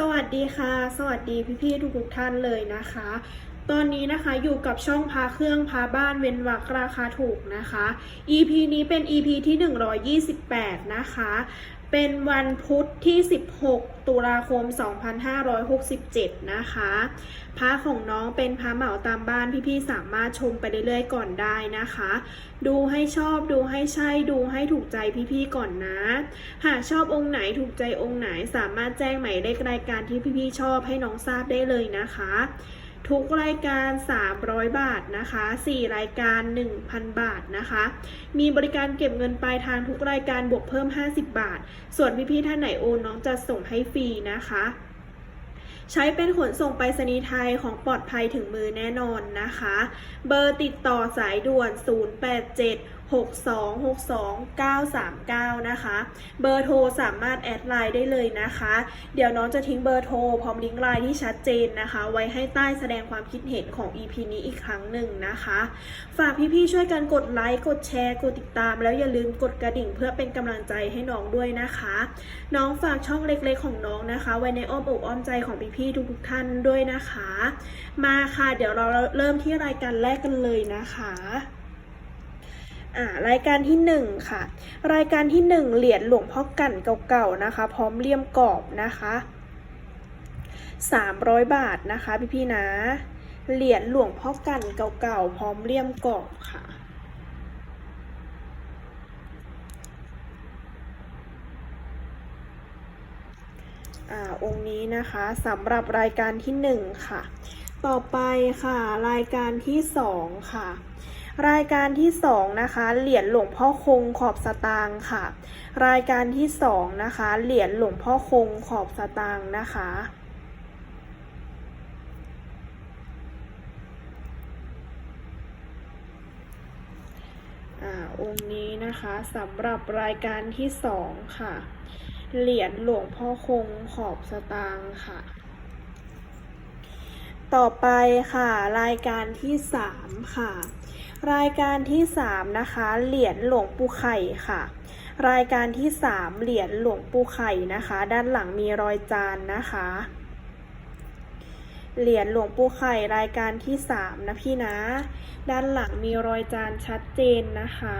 สวัสดีค่ะ สวัสดีพี่ๆทุกๆท่านเลยนะคะ ตอนนี้นะคะอยู่กับช่องพาเครื่องพาบ้านเว้นวักราคาถูกนะคะ EP นี้เป็น EP ที่ 128 นะคะ เป็นวันพุธที่ 16 ตุลาคม 2567 นะคะ พระของน้องเป็นพระเหมาตามบ้านพี่ๆสามารถชมไปเรื่อยๆก่อนได้นะคะ ดูให้ชอบดูให้ใช่ดูให้ถูกใจพี่ๆก่อนนะ หากชอบองค์ไหนถูกใจองค์ไหนสามารถแจ้งหมายเลขรายการที่พี่ๆชอบให้น้องทราบได้เลยนะคะ ทุกรายการ 300 บาทนะคะ 4 รายการ 1,000 บาทนะคะ มีบริการเก็บเงินปลายทางทุกรายการบวกเพิ่ม 50 บาท ส่วนพี่ๆท่านไหนโอนน้องจะส่งให้ฟรีนะคะใช้เป็นขนส่งไปรษณีย์ไทยของปลอดภัยถึงมือแน่นอนนะคะ เบอร์ติดต่อสายด่วน 087 6262 939 นะคะ เบอร์โทรสามารถแอดไลน์ได้เลยนะคะ เดี๋ยวน้องจะทิ้งเบอร์โทรพร้อมลิงก์ไลน์ที่ชัดเจนนะคะ ไว้ให้ใต้แสดงความคิดเห็นของ EP นี้อีกครั้งหนึ่งนะคะ ฝากพี่ๆช่วยกันกดไลค์ กดแชร์ กดติดตาม แล้วอย่าลืมกดกระดิ่งเพื่อเป็นกำลังใจให้น้องด้วยนะคะ น้องฝากช่องเล็กๆของน้องนะคะ ไว้ในอ้อมอกอ้อมใจของพี่ๆทุกๆท่านด้วยนะคะ มาค่ะ เดี๋ยวเราเริ่มที่รายการแรกกันเลยนะคะ รายการที่หนึ่งค่ะ รายการที่หนึ่งเหรียญหลวงพ่อกั่นเก่าๆนะคะ พร้อมเลี่ยมกรอบนะคะสามร้อยบาทนะคะพี่ๆนะ เหรียญหลวงพ่อกั่นเก่าๆพร้อมเลี่ยมกรอบค่ะองค์นี้นะคะสำหรับรายการที่หนึ่งค่ะ ต่อไปค่ะ รายการที่สองค่ะ รายการที่สองนะคะ เหรียญหลวงพ่อคงขอบสตางค์ค่ะ รายการที่สองนะคะ เหรียญหลวงพ่อคงขอบสตางค์นะคะอ่าองค์นี้นะคะสำหรับรายการที่สองค่ะ เหรียญหลวงพ่อคงขอบสตางค์ค่ะ ต่อไปค่ะ รายการที่สามค่ะ รายการที่สามนะคะ เหรียญหลวงปู่ไข่ค่ะ รายการที่สามเหรียญหลวงปู่ไข่นะคะ ด้านหลังมีรอยจานนะคะ เหรียญหลวงปู่ไข่รายการที่สามนะพี่นะ ด้านหลังมีรอยจานชัดเจนนะคะ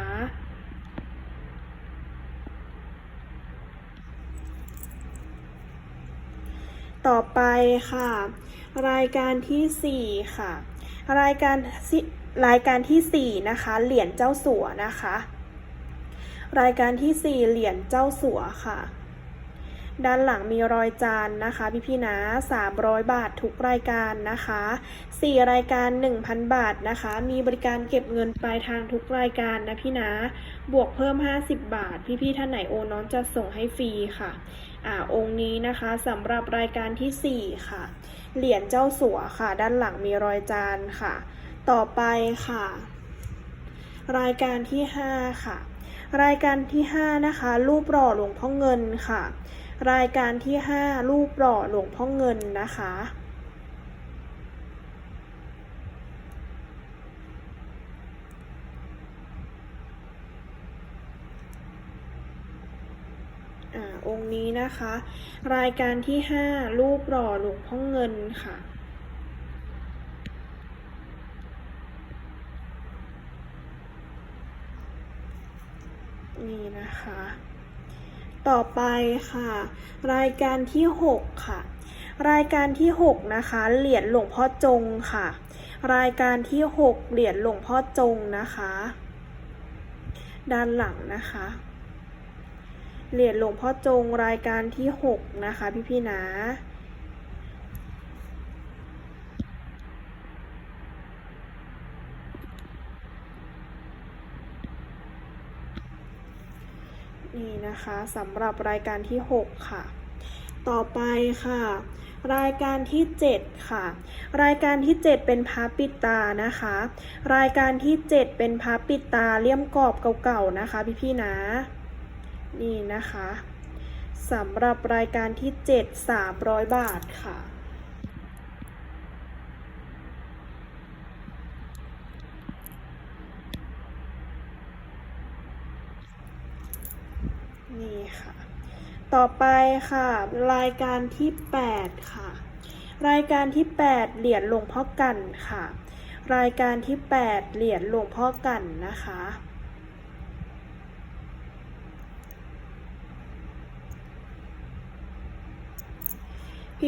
ต่อไปค่ะ รายการที่สี่ค่ะ รายการ รายการที่สี่นะคะ เหรียญเจ้าสัวนะคะ รายการที่สี่เหรียญเจ้าสัวค่ะ ด้านหลังมีรอยจานนะคะ พี่พี่นะ300 บาททุกรายการนะคะ 4 รายการ 1,000 บาทนะคะ มีบริการเก็บเงินปลายทางทุกรายการนะพี่นะ บวกเพิ่ม 50 บาท พี่พี่ท่านไหนโอนน้องจะส่งให้ฟรีค่ะอ่าองค์นี้นะคะสำหรับรายการที่ 4 ค่ะ เหรียญเจ้าสัวค่ะ ด้านหลังมีรอยจานค่ะ ต่อไปค่ะ รายการที่ 5 ค่ะ รายการที่ 5 นะคะ รูปหล่อหลวงพ่อเงินค่ะ รายการที่ 5 รูปหล่อหลวงพ่อเงินนะคะองค์นี้นะคะ รายการที่ 5 รูปหล่อหลวงพ่อเงินค่ะ นี่นะคะ ต่อไปค่ะ รายการที่ 6 ค่ะ รายการที่ 6 นะคะ เหรียญหลวงพ่อจงค่ะ รายการที่ 6 เหรียญหลวงพ่อจงนะคะ ด้านหลังนะคะเหรียญหลวงพ่อจงรายการที่ 6 นะคะ พี่พี่นะ นี่นะคะสำหรับรายการที่ 6 ค่ะ ต่อไปค่ะ รายการที่ 7 ค่ะ รายการที่ 7 เป็นพระปิดตานะคะ รายการที่ 7 เป็นพระปิดตาเลี่ยมกรอบเก่าๆนะคะพี่ๆนะนี่นะคะสำหรับรายการที่ 7 300 บาทค่ะ นี่ ค่ะ ต่อไปค่ะ รายการที่ 8 ค่ะ รายการที่ 8 เหรียญหลวงพ่อกันค่ะ รายการที่ 8 เหรียญหลวงพ่อกันนะคะ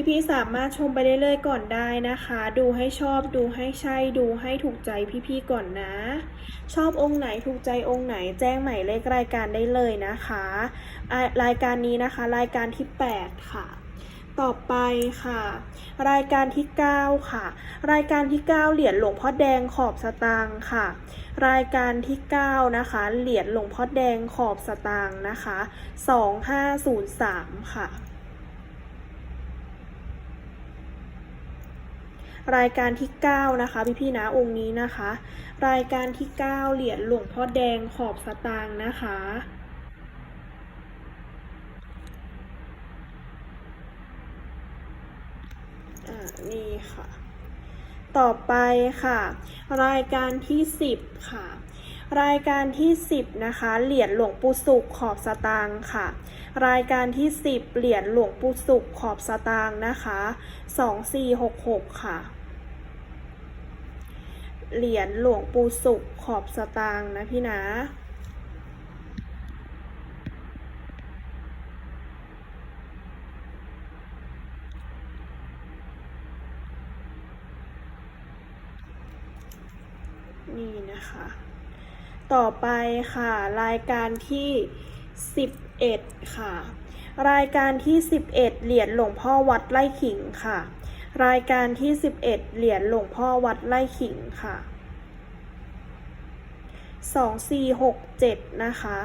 พี่ๆสามารถชมไปเรื่อยๆก่อนได้นะคะ ดูให้ชอบดูให้ใช่ดูให้ถูกใจพี่ๆก่อนนะ ชอบองค์ไหนถูกใจองค์ไหนแจ้งหมายเลขรายการได้เลยนะคะะรายการนี้นะคะ รายการที่ 8 ค่ะต่อไปค่ะ รายการที่ 9 ค่ะ รายการที่ 9 เหรียญหลวงพ่อแดงขอบสตางค์ค่ะ รายการที่ 9 นะคะ เหรียญหลวงพ่อแดงขอบสตางค์นะคะ 2503 ค่ะ รายการที่ 9 นะคะพี่พี่ๆนะองค์นี้นะคะ รายการที่ 9 เหรียญหลวงพ่อแดงขอบสตางค์นะคะนี่ค่ะ ต่อไปค่ะ รายการที่ 10 ค่ะ รายการที่ 10 นะคะ เหรียญหลวงปู่สุขขอบสตางค์ค่ะ รายการที่ 10 เหรียญหลวงปู่สุขขอบสตางค์นะคะ 2466 ค่ะ เหรียญหลวงปู่สุขขอบสตางค์นะพี่นะนี่นะคะ ต่อไปค่ะ รายการที่ 11 ค่ะ รายการที่ 11 เหรียญหลวงพ่อวัดไร่ขิงค่ะ รายการที่ 11 เหรียญหลวงพ่อวัดไร่ขิงค่ะ 2467 นะคะ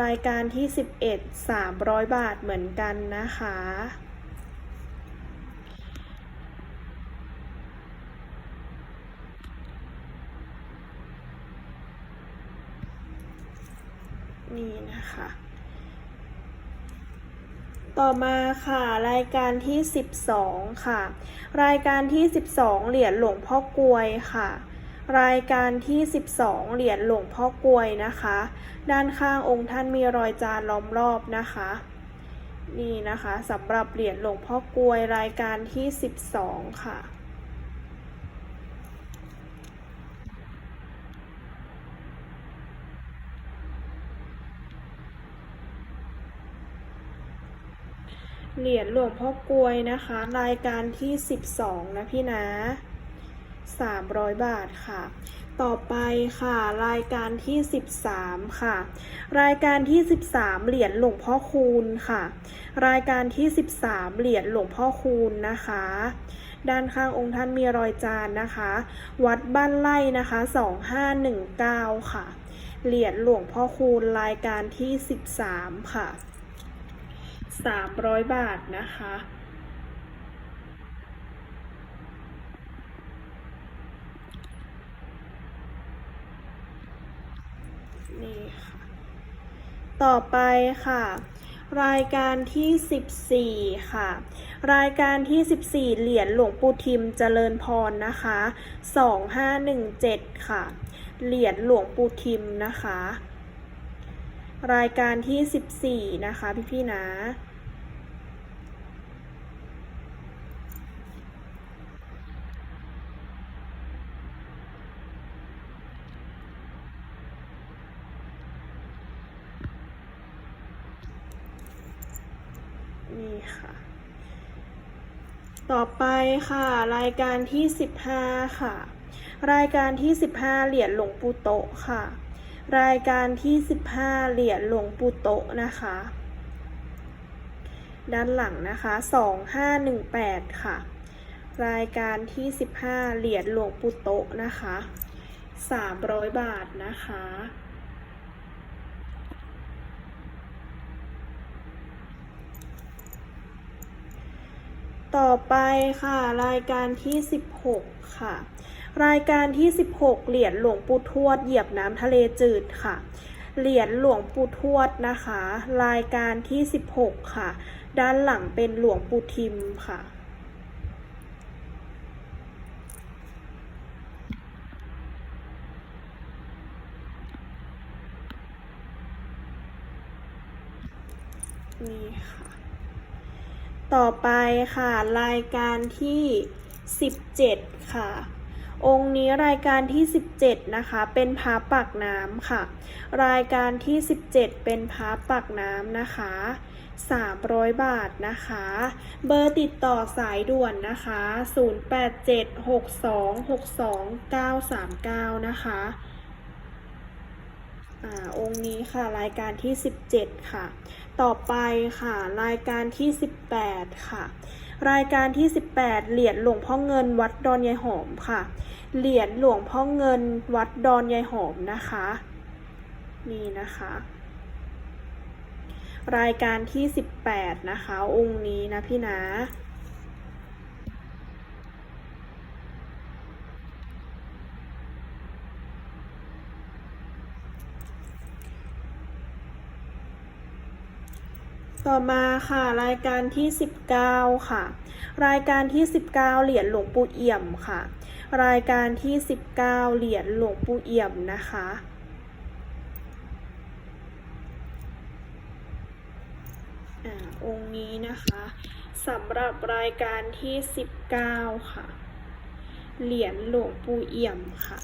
รายการที่ 11 300 บาทเหมือนกันนะคะ นี่นะคะ ต่อมาค่ะรายการที่ 12 ค่ะ รายการที่ 12 เหรียญหลวงพ่อกลวยค่ะ รายการที่ 12 เหรียญหลวงพ่อกลวยนะคะ ด้านข้างองค์ท่านมีรอยจานล้อมรอบนะคะนี่นะคะสำหรับเหรียญหลวงพ่อกลวยรายการที่ 12 ค่ะ เหรียญหลวงพ่อกลวยนะคะ รายการที่ 12 นะพี่นะ300 บาทค่ะ ต่อไปค่ะ รายการที่ 13 ค่ะ รายการที่ 13 เหรียญหลวงพ่อคูณค่ะ รายการที่ 13 เหรียญหลวงพ่อคูณนะคะ ด้านข้างองค์ท่านมีรอยจานนะคะ วัดบ้านไร่นะคะ 2519 ค่ะ เหรียญหลวงพ่อคูณรายการที่ 13 ค่ะ 300 บาทนะคะ นี่ค่ะ ต่อไปค่ะ รายการที่ 14 ค่ะ รายการที่ 14 เหรียญหลวงปู่ทิมเจริญพรนะคะ 2517 ค่ะ เหรียญหลวงปู่ทิมนะคะ รายการที่ 14 นะคะ พี่ๆนะ นี่ค่ะ ต่อไปค่ะ รายการที่ 15 ค่ะ รายการที่ 15 เหรียญหลวงปู่โตค่ะ รายการที่ 15 เหรียญหลวงปู่โตะนะคะ ด้านหลังนะคะ 2518 ค่ะ รายการที่ 15 เหรียญหลวงปู่โตะนะคะ 300 บาทนะคะต่อไปค่ะ รายการที่ 16 ค่ะ รายการที่ 16 เหรียญหลวงปู่ทวดเหยียบน้ำทะเลจืดค่ะ เหรียญหลวงปู่ทวดนะคะ รายการที่ 16 ค่ะ ด้านหลังเป็นหลวงปู่ทิมค่ะนี่ค่ะ ต่อไปค่ะ รายการที่ 17 ค่ะ องค์นี้รายการที่ 17 นะคะ เป็นพระปักน้ำค่ะ รายการที่ 17 เป็นพระปักน้ำนะคะ 300 บาทนะคะ เบอร์ติดต่อสายด่วนนะคะ 0876262939 นะคะอ่าองค์นี้ค่ะรายการที่ 17 ค่ะ ต่อไปค่ะ รายการที่ 18 ค่ะ รายการที่ 18 เหรียญหลวงพ่อเงินวัดดอนยายหอมค่ะ เหรียญหลวงพ่อเงินวัดดอนยายหอมนะคะ นี่นะคะ รายการที่ 18 นะคะ องค์นี้นะพี่นะ ต่อมาค่ะรายการที่ 19 ค่ะ รายการที่ 19 เหรียญหลวงปู่เอี่ยมค่ะ รายการที่ 19 เหรียญหลวงปู่เอี่ยมนะคะ องค์นี้นะคะสำหรับรายการที่ 19 ค่ะ เหรียญหลวงปู่เอี่ยมค่ะ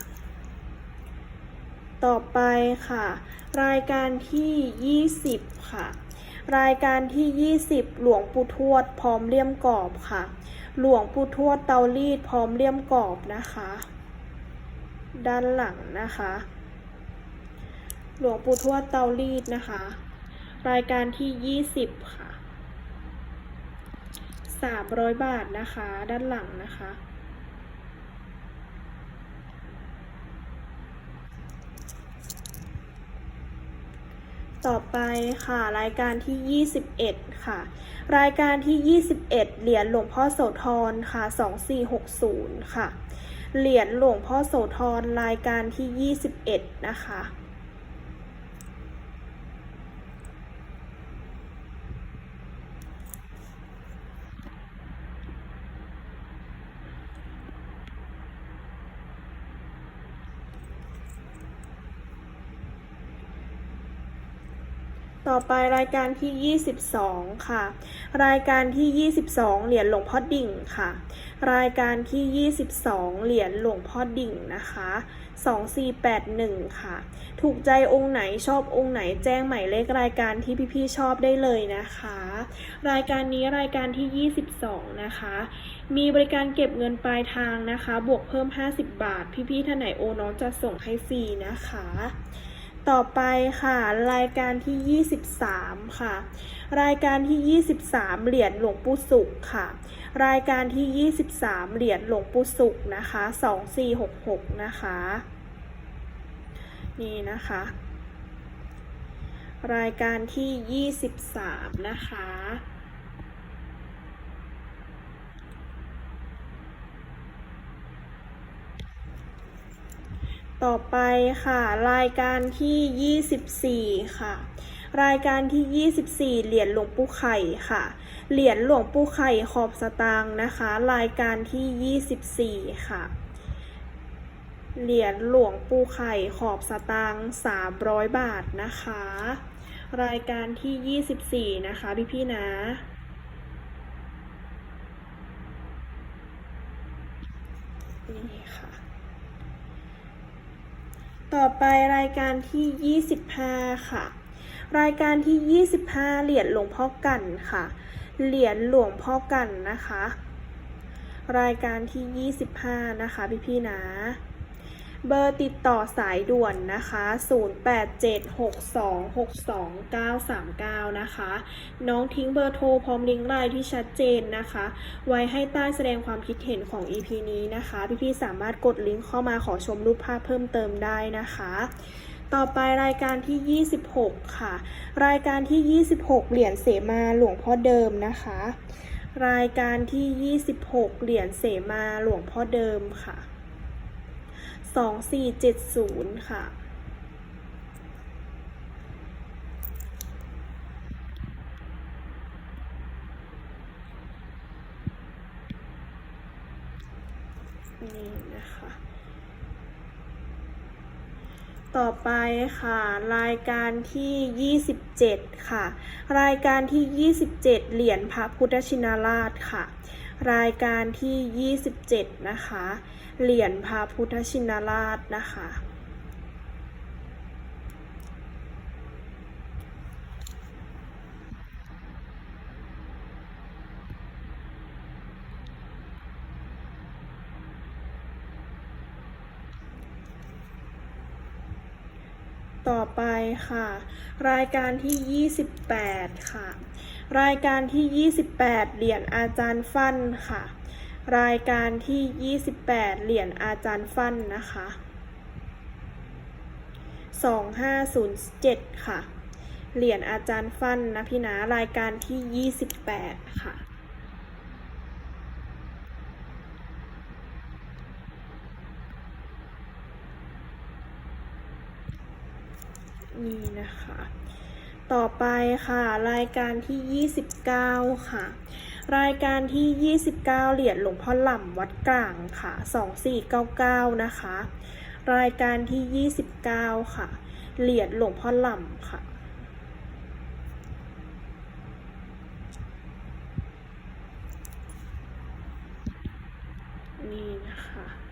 ต่อไปค่ะ รายการที่ 20 ค่ะ รายการที่ 20 หลวงปู่ทวดพร้อมเลี่ยมกรอบค่ะ หลวงปู่ทวดเตารีดพร้อมเลี่ยมกรอบนะคะ ด้านหลังนะคะ หลวงปู่ทวดเตารีดนะคะ รายการที่ 20 ค่ะ 300 บาทนะคะ ด้านหลังนะคะ ต่อไปค่ะรายการที่ 21 ค่ะ รายการที่ 21 เหรียญหลวงพ่อโสธรค่ะ 2460 ค่ะ เหรียญหลวงพ่อโสธรรายการที่ 21 นะคะ ต่อไปรายการที่ 22 ค่ะ รายการที่ 22 เหรียญหลวงพ่อดิ่งค่ะ รายการที่ 22 เหรียญหลวงพ่อดิ่งนะคะ 2481 ค่ะ ถูกใจองค์ไหนชอบองค์ไหนแจ้งหมายเลขรายการที่พี่ๆชอบได้เลยนะคะ รายการนี้รายการที่ 22 นะคะ มีบริการเก็บเงินปลายทางนะคะ บวกเพิ่ม 50 บาท พี่ๆท่านไหนโอนน้องจะส่งให้ฟรีนะคะ ต่อไปค่ะ รายการที่ 23 ค่ะ รายการที่ 23 เหรียญหลวงปู่สุขค่ะ รายการที่ 23 เหรียญหลวงปู่สุขนะคะ 2466 นะคะ นี่นะคะ รายการที่ 23 นะคะ ต่อไปค่ะรายการที่ 24 ค่ะ รายการที่ 24 เหรียญหลวงปู่ไข่ค่ะ เหรียญหลวงปู่ไข่ขอบสตางค์นะคะ รายการที่ 24 ค่ะ เหรียญหลวงปู่ไข่ขอบสตางค์300 บาทนะคะ รายการที่ 24 นะคะพี่ๆนะ นี่ค่ะ ต่อไปรายการที่ 25 ค่ะ รายการที่ 25 เหรียญหลวงพ่อกันค่ะ เหรียญหลวงพ่อกันนะคะ รายการที่ 25 นะคะพี่ๆนะ เบอร์ติดต่อสายด่วนนะคะ 0876262939 นะคะ น้องทิ้งเบอร์โทรพร้อมลิงก์ไลน์ที่ชัดเจนนะคะ ไว้ให้ใต้แสดงความคิดเห็นของ EP นี้นะคะ พี่ๆสามารถกดลิงก์เข้ามาขอชมรูปภาพเพิ่มเติมได้นะคะต่อไปรายการที่ 26 ค่ะ รายการที่ 26 เหรียญเสมาหลวงพ่อเดิมนะคะ รายการที่ 26 เหรียญเสมาหลวงพ่อเดิมค่ะ 2470 ค่ะ นี่นะคะ ต่อไปค่ะ รายการที่ 27 ค่ะ รายการที่ 27 เหรียญพระพุทธชินราชค่ะ รายการที่ 27 นะคะ เหรียญพระพุทธชินราชนะคะ ต่อไปค่ะ รายการที่ 28 ค่ะ รายการที่ 28 เหรียญอาจารย์ฟั่นค่ะ รายการที่ 28 เหรียญอาจารย์ฟั่นนะคะ 2507 ค่ะ เหรียญอาจารย์ฟั่นนะพี่นะรายการที่ 28 ค่ะนี่นะคะ ต่อไปค่ะ รายการที่ 29 ค่ะ รายการที่ 29 เหรียญหลวงพ่อหล่ำวัดกลางค่ะ 2499 นะคะ รายการที่ 29 ค่ะ เหรียญหลวงพ่อหล่ำค่ะนี่นะคะ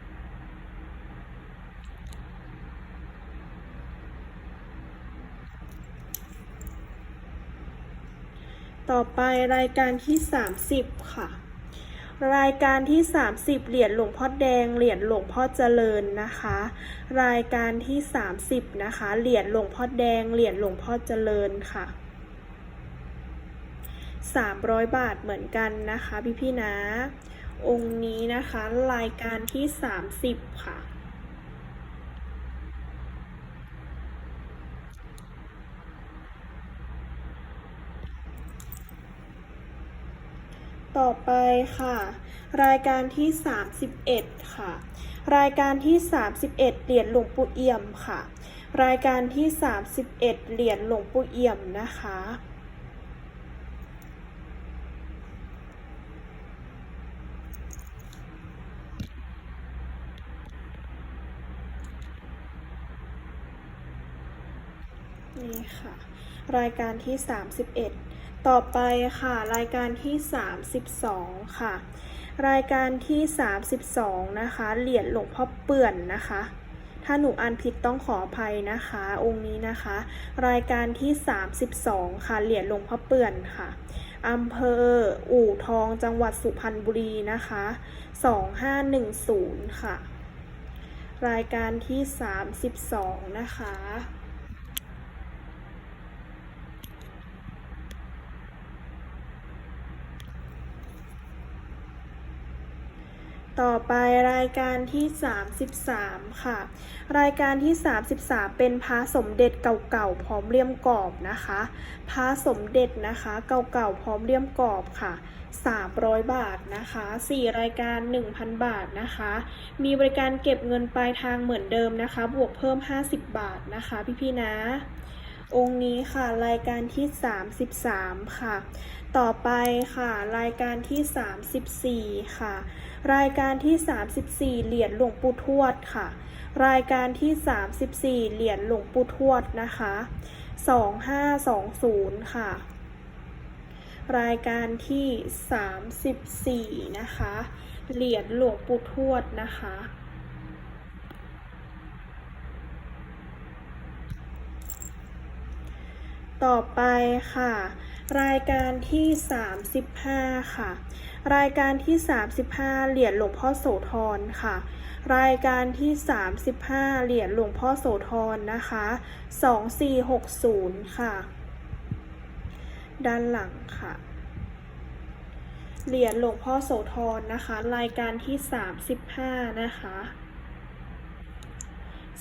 ต่อไปรายการที่ 30 ค่ะ รายการที่ 30 เหรียญหลวงพ่อแดง เหรียญหลวงพ่อเจริญนะคะ รายการที่ 30 นะคะ เหรียญหลวงพ่อแดง เหรียญหลวงพ่อเจริญค่ะ 300 บาทเหมือนกันนะคะพี่พี่นะ องค์นี้นะคะรายการที่ 30 ค่ะ ต่อไปค่ะ รายการที่ 31 ค่ะ รายการที่ 31 เหรียญหลวงปู่เอี่ยมค่ะ รายการที่ 31 เหรียญหลวงปู่เอี่ยมนะคะนี่ค่ะ รายการที่ 31 ต่อไปค่ะ รายการที่ 32 ค่ะ รายการที่ 32 นะคะ เหรียญหลวงพ่อเปื่อนนะคะ ถ้าหนูอ่านผิดต้องขออภัยนะคะ องค์นี้นะคะ รายการที่ 32 ค่ะ เหรียญหลวงพ่อเปื่อนค่ะอำเภออู่ทองจังหวัดสุพรรณบุรีนะคะ 2510 ค่ะ รายการที่ 32 นะคะ ต่อไปรายการที่ 33 ค่ะ รายการที่ 33 เป็นพระสมเด็จเก่าๆพร้อมเลี่ยมกรอบนะคะพระสมเด็จนะคะเก่าๆพร้อมเลี่ยมกรอบค่ะ 300 บาทนะคะ 4 รายการ 1,000 บาทนะคะ มีบริการเก็บเงินปลายทางเหมือนเดิมนะคะ บวกเพิ่ม 50 บาทนะคะ พี่ๆนะองค์นี้ค่ะรายการที่ 33 ค่ะ ต่อไปค่ะ รายการที่ 34 ค่ะ รายการที่ 34 เหรียญหลวงปู่ทวดค่ะ รายการที่ 34 เหรียญหลวงปู่ทวดนะคะ 2520 ค่ะ รายการที่ 34 นะคะ เหรียญหลวงปู่ทวดนะคะต่อไปค่ะ รายการที่ 35 ค่ะ รายการที่ 35 เหรียญหลวงพ่อโสธรค่ะ รายการที่ 35 เหรียญหลวงพ่อโสธรนะคะ 2460 ค่ะ ด้านหลังค่ะ เหรียญหลวงพ่อโสธรนะคะ รายการที่ 35 นะคะ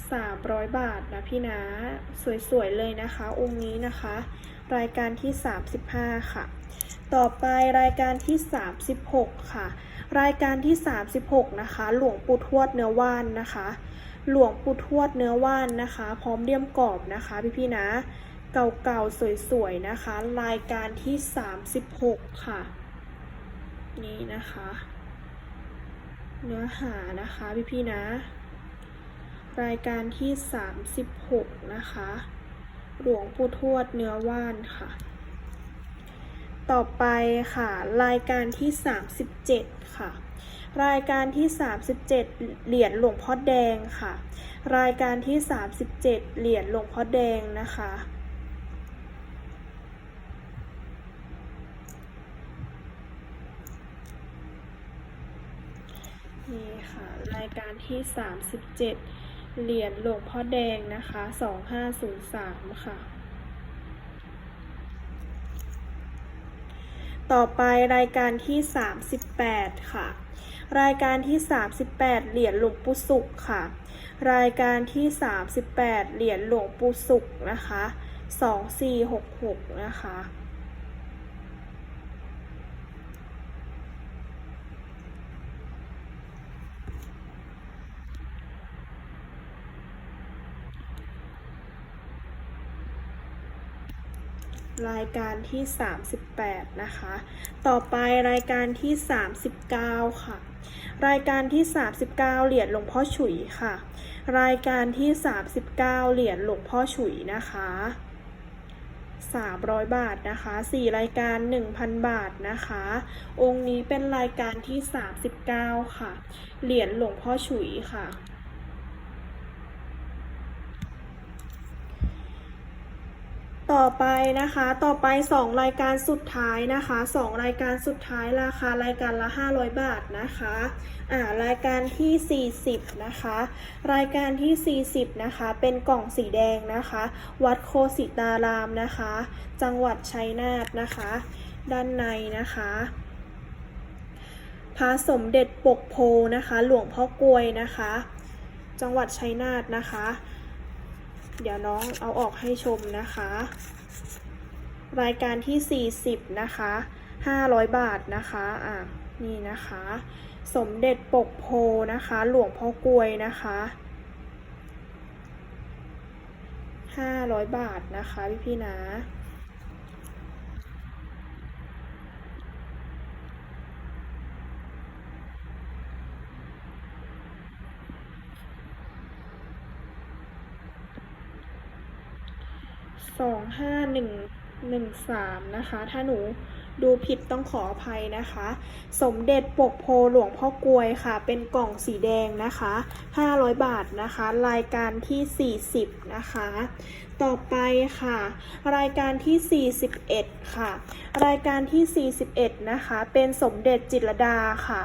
300 บาทนะพี่นะ สวยๆเลยนะคะ องค์นี้นะคะ รายการที่ 35 ค่ะ ต่อไปรายการที่ 36 ค่ะ รายการที่ 36 นะคะ หลวงปู่ทวดเนื้อว่านนะคะ หลวงปู่ทวดเนื้อว่านนะคะ พร้อมเลี่ยมกรอบนะคะพี่ๆนะ เก่าๆสวยๆนะคะ รายการที่ 36 ค่ะ นี่นะคะ เนื้อหานะคะพี่ๆนะ รายการที่ 36 นะคะ หลวงปู่ทวดเนื้อว่านค่ะ ต่อไปค่ะ รายการที่ 37 ค่ะ รายการที่ 37 เหรียญหลวงพ่อแดงค่ะ รายการที่ 37 เหรียญหลวงพ่อแดงนะคะนี่ค่ะ รายการที่ 37 เหรียญหลวงพ่อแดงนะคะ2503ค่ะ ต่อไปรายการที่38ค่ะ รายการที่38เหรียญหลวงปู่สุขค่ะ รายการที่38เหรียญหลวงปู่สุขนะคะ2466นะคะ รายการที่ 38 นะคะ ต่อไปรายการที่ 39 ค่ะ รายการที่ 39 เหรียญหลวงพ่อฉุยค่ะ รายการที่ 39 เหรียญหลวงพ่อฉุยนะคะ300 บาทนะคะ 4 รายการ 1,000 บาทนะคะ องค์นี้เป็นรายการที่ 39 ค่ะ เหรียญหลวงพ่อฉุยค่ะ ต่อไปนะคะต่อไป 2 รายการสุดท้ายนะคะ 2 รายการสุดท้ายราคารายการละ 500 บาทนะคะอ่ารายการที่ 40 นะคะ รายการที่ 40 นะคะ เป็นกล่องสีแดงนะคะ วัดโคสิตารามนะคะ จังหวัดชัยนาทนะคะ ด้านในนะคะพระสมเด็จปกโพนะคะ หลวงพ่อกลวยนะคะ จังหวัดชัยนาทนะคะ เดี๋ยวน้องเอาออกให้ชมนะคะ รายการที่ 40 นะคะ 500 บาทนะคะอะนี่นะคะ สมเด็จปกโพนะคะ หลวงพ่อกวยนะคะ500 บาทนะคะพี่พี่ๆนะ สองห้าหนึ่งหนึ่งสามนะคะ ถ้าหนูดูผิดต้องขออภัยนะคะ สมเด็จปกโพหลวงพ่อกวยค่ะ เป็นกล่องสีแดงนะคะ 500 บาทนะคะ รายการที่ 40 นะคะ ต่อไปค่ะ รายการที่ 41 ค่ะ รายการที่ 41 นะคะ เป็นสมเด็จจิตรดาค่ะ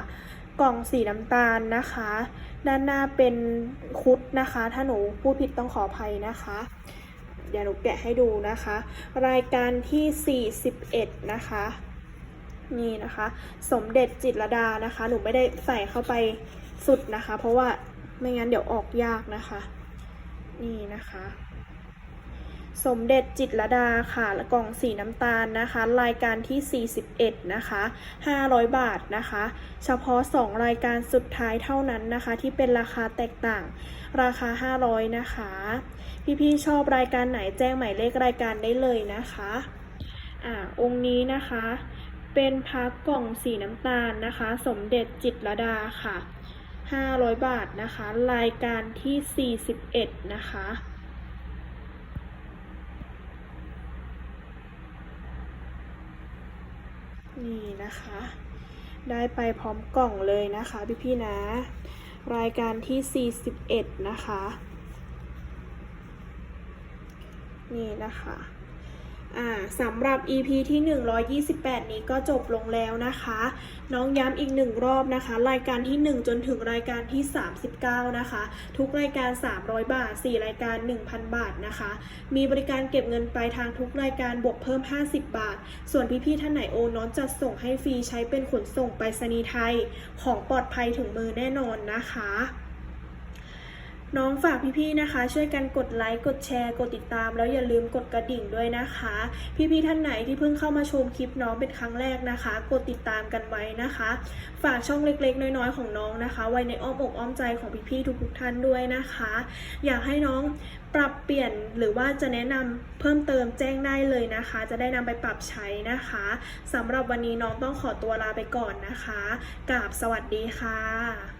กล่องสีน้ำตาลนะคะ ด้านหน้าเป็นคุดนะคะ ถ้าหนูพูดผิดต้องขออภัยนะคะ เดี๋ยวหนูแกะให้ดูนะคะ รายการที่ 41 นะคะนี่นะคะ สมเด็จจิตรดานะคะ หนูไม่ได้ใส่เข้าไปสุดนะคะ เพราะว่าไม่งั้นเดี๋ยวออกยากนะคะ นี่นะคะ สมเด็จจิตรดาค่ะและกล่องสีน้ำตาลนะคะ รายการที่ 41 นะคะ 500 บาทนะคะ เฉพาะ 2 รายการสุดท้ายเท่านั้นนะคะ ที่เป็นราคาแตกต่าง ราคา 500 นะคะ พี่ๆชอบรายการไหนแจ้งหมายเลขรายการได้เลยนะคะอ่าองค์นี้นะคะ เป็นพักกล่องสีน้ำตาลนะคะ สมเด็จจิตรดาค่ะ 500 บาทนะคะ รายการที่ 41 นะคะ นี่นะคะ ได้ไปพร้อมกล่องเลยนะคะพี่ๆนะ รายการที่ 41 นะคะ นี่นะคะ สำหรับ EP ที่ 128 นี้ก็จบลงแล้วนะคะ น้องย้ำอีกหนึ่งรอบนะคะ รายการที่ 1 จนถึงรายการที่ 39 นะคะ ทุกรายการ 300 บาท 4 รายการ 1,000 บาทนะคะ มีบริการเก็บเงินปลายทางทุกรายการบวกเพิ่ม 50 บาท ส่วนพี่ๆท่านไหนโอน้องจัดส่งให้ฟรีใช้เป็นขนส่งไปรษณีย์ไทย ของปลอดภัยถึงมือแน่นอนนะคะ น้องฝากพี่ๆนะคะ ช่วยกันกดไลค์กดแชร์กดติดตาม แล้วอย่าลืมกดกระดิ่งด้วยนะคะ พี่ๆท่านไหนที่เพิ่งเข้ามาชมคลิปน้องเป็นครั้งแรกนะคะ กดติดตามกันไว้นะคะ ฝากช่องเล็กๆ น้อยๆของน้องนะคะ ไว้ในอ้อมอกอ้อมใจของพี่ๆทุกๆท่านด้วยนะคะ อยากให้น้องปรับเปลี่ยนหรือว่าจะแนะนำเพิ่มเติมแจ้งได้เลยนะคะ จะได้นำไปปรับใช้นะคะสำหรับวันนี้น้องต้องขอตัวลาไปก่อนนะคะกราบสวัสดีค่ะ